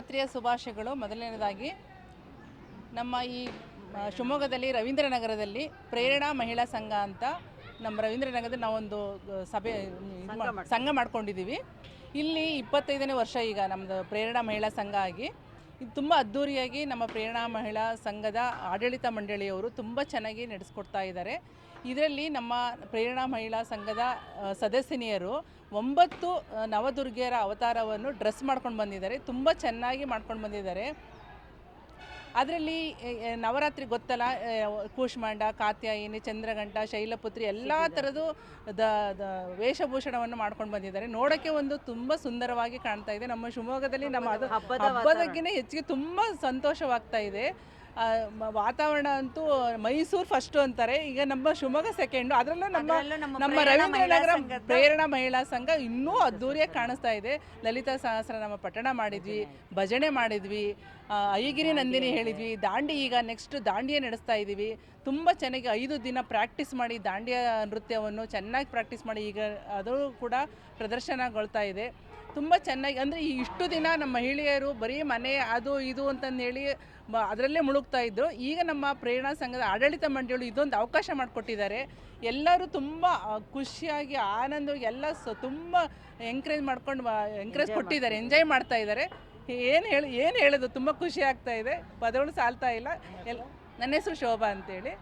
ರಾತ್ರಿಯ ಶುಭಾಶಯಗಳು ಮೊದಲನೇದಾಗಿ ನಮ್ಮ ಈ ಶಿವಮೊಗ್ಗದಲ್ಲಿ ರವೀಂದ್ರನಗರದಲ್ಲಿ ಪ್ರೇರಣಾ ಮಹಿಳಾ ಸಂಘ ಅಂತ ನಮ್ಮ ರವೀಂದ್ರನಗರದಲ್ಲಿ ನಾವೊಂದು ಸಭೆ ಸಂಘ ಮಾಡ್ಕೊಂಡಿದ್ದೀವಿ. ಇಲ್ಲಿ ಇಪ್ಪತ್ತೈದನೇ ವರ್ಷ ಈಗ ನಮ್ಮದು ಪ್ರೇರಣಾ ಮಹಿಳಾ ಸಂಘ ಆಗಿ ಇದು ತುಂಬ ಅದ್ಧೂರಿಯಾಗಿ ನಮ್ಮ ಪ್ರೇರಣಾ ಮಹಿಳಾ ಸಂಘದ ಆಡಳಿತ ಮಂಡಳಿಯವರು ತುಂಬ ಚೆನ್ನಾಗಿ ನಡೆಸ್ಕೊಡ್ತಾ ಇದ್ದಾರೆ. ಇದರಲ್ಲಿ ನಮ್ಮ ಪ್ರೇರಣಾ ಮಹಿಳಾ ಸಂಘದ ಸದಸ್ಯನಿಯರು ಒಂಬತ್ತು ನವದುರ್ಗೆಯರ ಅವತಾರವನ್ನು ಡ್ರೆಸ್ ಮಾಡ್ಕೊಂಡು ಬಂದಿದ್ದಾರೆ. ತುಂಬ ಚೆನ್ನಾಗಿ ಮಾಡ್ಕೊಂಡು ಬಂದಿದ್ದಾರೆ. ಅದರಲ್ಲಿ ನವರಾತ್ರಿ ಗೊತ್ತಲ್ಲ ಕೂಷ್ಮಾಂಡ ಕಾತ್ಯಾಯಿನಿ ಚಂದ್ರಗಂಟ ಶೈಲಪುತ್ರಿ ಎಲ್ಲ ಥರದ್ದು ದ ದ ವೇಷಭೂಷಣವನ್ನು ಮಾಡ್ಕೊಂಡು ಬಂದಿದ್ದಾರೆ. ನೋಡೋಕ್ಕೆ ಒಂದು ತುಂಬ ಸುಂದರವಾಗಿ ಕಾಣ್ತಾ ಇದೆ. ನಮ್ಮ ಶಿವಮೊಗ್ಗದಲ್ಲಿ ನಮ್ಮ ಅದು ಹಬ್ಬದ ಹಬ್ಬದಕ್ಕಿಂತ ಹೆಚ್ಚಿಗೆ ತುಂಬ ಸಂತೋಷವಾಗ್ತಾ ಇದೆ. ವಾತಾವರಣ ಅಂತೂ ಮೈಸೂರು ಫಸ್ಟು ಅಂತಾರೆ. ಈಗ ನಮ್ಮ ಶಿವಮೊಗ್ಗ ಸೆಕೆಂಡು ಅದರಲ್ಲೂ ನಮ್ಮ ನಮ್ಮ ನಮ್ಮ ಪ್ರೇರಣಾ ಮಹಿಳಾ ರವೀಂದ್ರನಗರ ಪ್ರೇರಣಾ ಮಹಿಳಾ ಸಂಘ ಇನ್ನೂ ಅದ್ದೂರಿಯಾಗಿ ಕಾಣಿಸ್ತಾ ಇದೆ. ಲಲಿತಾ ಸಹಸ್ರ ನಮ್ಮ ಪಠಣ ಮಾಡಿದ್ವಿ ಭಜನೆ ಮಾಡಿದ್ವಿ ಐಗಿರಿ ನಂದಿನಿ ಹೇಳಿದ್ವಿ. ದಾಂಡಿ ಈಗ ನೆಕ್ಸ್ಟ್ ದಾಂಡಿಯ ನಡೆಸ್ತಾ ಇದ್ದೀವಿ ತುಂಬ ಚೆನ್ನಾಗಿ ಐದು ದಿನ ಪ್ರಾಕ್ಟೀಸ್ ಮಾಡಿ ದಾಂಡಿಯ ನೃತ್ಯವನ್ನು ಚೆನ್ನಾಗಿ ಪ್ರಾಕ್ಟೀಸ್ ಮಾಡಿ ಈಗ ಅದು ಕೂಡ ಪ್ರದರ್ಶನಗೊಳ್ತಾ ಇದೆ. ತುಂಬ ಚೆನ್ನಾಗಿ ಅಂದರೆ ಈ ಇಷ್ಟು ದಿನ ನಮ್ಮ ಮಹಿಳೆಯರು ಬರೀ ಮನೆ ಅದು ಇದು ಅಂತಂದೇಳಿ ಮ- ಅದರಲ್ಲೇ ಮುಳುಗ್ತಾ ಇದ್ದರು ಈಗ ನಮ್ಮ ಪ್ರೇರಣಾ ಸಂಘದ ಆಡಳಿತ ಮಂಡಳಿಗಳು ಇದೊಂದು ಅವಕಾಶ ಮಾಡಿಕೊಟ್ಟಿದ್ದಾರೆ. ಎಲ್ಲರೂ ತುಂಬ ಖುಷಿಯಾಗಿ ಆನಂದವಾಗಿ ಎಲ್ಲ ಸ ತುಂಬ ಎಂಕರೇಜ್ ಮಾಡ್ಕೊಂಡು ಎಂಕರೇಜ್ ಕೊಟ್ಟಿದ್ದಾರೆ ಎಂಜಾಯ್ ಮಾಡ್ತಾ ಇದ್ದಾರೆ. ಏನು ಹೇಳಿ ಏನು ಹೇಳೋದು ತುಂಬ ಖುಷಿ ಆಗ್ತಾ ಇದೆ. ಪದಗಳು ಸಾಲ್ತಾ ಇಲ್ಲ. ಎಲ್ಲ ನನ್ನ ಹೆಸರು ಶೋಭಾ ಅಂತೇಳಿ.